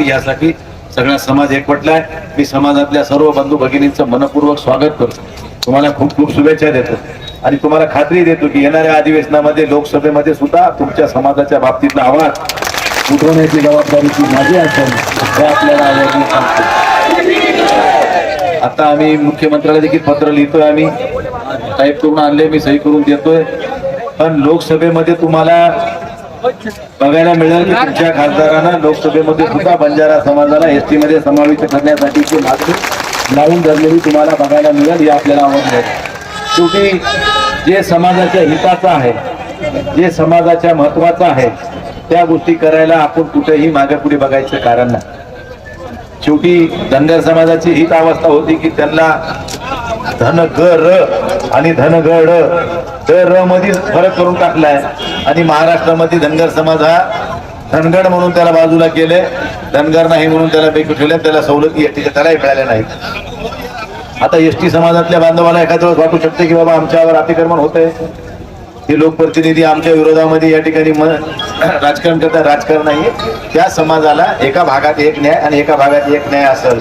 यासाठी सगळा समाज एकवटलाय. मी समाजातल्या सर्व बंधू भगिनींचं मनपूर्वक स्वागत करतो. तुम्हाला खूप खूप शुभेच्छा देतो. आणि तुम्हाला खात्री देतो की येणाऱ्या अधिवेशनामध्ये लोकसभेमध्ये सुद्धा तुमच्या समाजाच्या बाबतीतला आवाज उठवण्याची जबाबदारी ती माझी असेल हे आपल्याला सांगतो. आता आम्ही मुख्यमंत्र्याला देखील पत्र लिहितोय आम्ही. टाईप करून आणले मी सही करून देतोय. पण लोकसभेमध्ये तुम्हाला बघायला मिळेल की तुमच्या खासदारांना लोकसभेमध्ये सुद्धा बंजारा समाजाला एस टी मध्ये समाविष्ट करण्यासाठीची मागणी लावून धरलेली तुम्हाला बघायला मिळेल हे आपल्याला आवडले शेवटी जे समाजाच्या हिताचं आहे जे समाजाच्या महत्वाचं आहे त्या गोष्टी करायला आपण कुठेही मागे पुढे बघायचं कारण नाही. शेवटी धनगर समाजाची हीच अवस्था होती की त्यांना धनगर आणि धनगड र मध्ये फरक करून टाकलाय. आणि महाराष्ट्रामध्ये धनगर समाज हा धनगड म्हणून त्याला बाजूला केले. धनगर नाही म्हणून त्याला बेकू ठेवले. त्याला सवलती एसटीच्या त्यालाही मिळाल्या नाहीत. आता एसटी समाजातल्या बांधवाला एखाद्या वेळेस वाटू शकते की बाबा आमच्यावर अतिक्रमण होतंय. हे लोकप्रतिनिधी आमच्या विरोधामध्ये या ठिकाणी राजकारण करता राजकारण नाही. त्या समाजाला एका भागात एक न्याय आणि एका भागात एक न्याय असेल.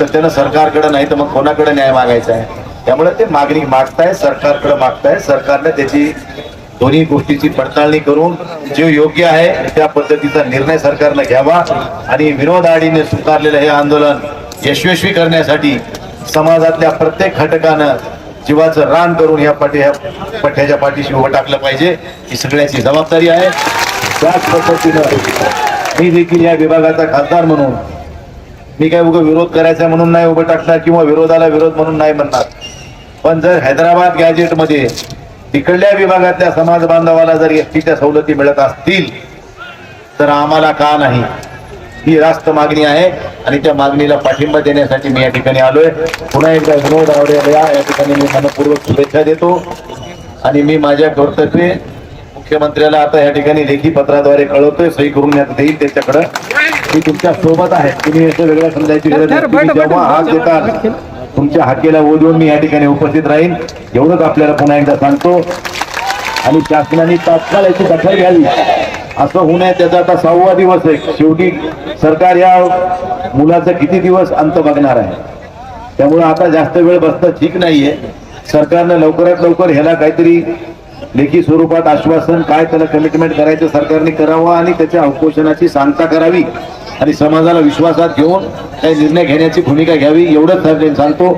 तर त्यानं सरकारकडे नाही तर मग कोणाकडे न्याय मागायचा आहे? त्यामुळे ते मागणी मागताय सरकारकडे मागताय सरकारने त्याची दोन्ही गोष्टीची पडताळणी करून जे योग्य आहे त्या पद्धतीचा निर्णय सरकारनं घ्यावा आणि विनोद आडीने स्वीकारलेलं हे आंदोलन यशस्वी करण्यासाठी समाजातल्या प्रत्येक घटकानं जीवाचं रान करून या पाठी ह्या पठ्याच्या पाठीशी उभं टाकलं पाहिजे. ही सगळ्याची जबाबदारी आहे. त्याच पद्धतीनं मी देखील या विभागाचा खासदार म्हणून मी काय उगं विरोध करायचा म्हणून नाही उभं टाकणार किंवा विरोधाला विरोध म्हणून नाही म्हणणार. पण जर हैदराबाद गॅजेटमध्ये तिकडल्या विभागातल्या समाज बांधवाला जर एसटीच्या सवलती मिळत असतील तर आम्हाला का नाही? ही रास्त मागणी आहे आणि त्या मागणीला पाठिंबा देण्यासाठी मी या ठिकाणी आलोय. पुन्हा एकदा विनोद आवडे या ठिकाणी मी मनपूर्वक शुभेच्छा देतो. आणि मी माझ्या कर्तव्य मुख्यमंत्र्याला आता या ठिकाणी लेखी पत्राद्वारे कळवतोय सही करून देईल त्याच्याकडं. मी तुमच्यासोबत आहे. तुम्ही असं वेगळं समजायची गरज नाही जेव्हा हात देतात तुमच्या हाकेला ओढून मी या ठिकाणी उपस्थित राहीन. एवढंच आपल्याला पुन्हा एकदा सांगतो. आणि शासनाने तात्काळ याची दखल घ्यावी. असं होऊ नये त्याचा आता सहावा दिवस आहे. शेवटी सरकार या मुलाचा किती दिवस अंत बघणार आहे? त्यामुळे आता जास्त वेळ बसता ठीक नाहीये. सरकारनं लवकरात लवकर ह्याला काहीतरी लेखी स्वरूपात आश्वासन काय त्याला कमिटमेंट करायचं सरकारने करावं आणि त्याच्या उपोषणाची सांगता करावी आणि समाजाला विश्वासात घेऊन काही निर्णय घेण्याची भूमिका घ्यावी एवढंच सांगतो.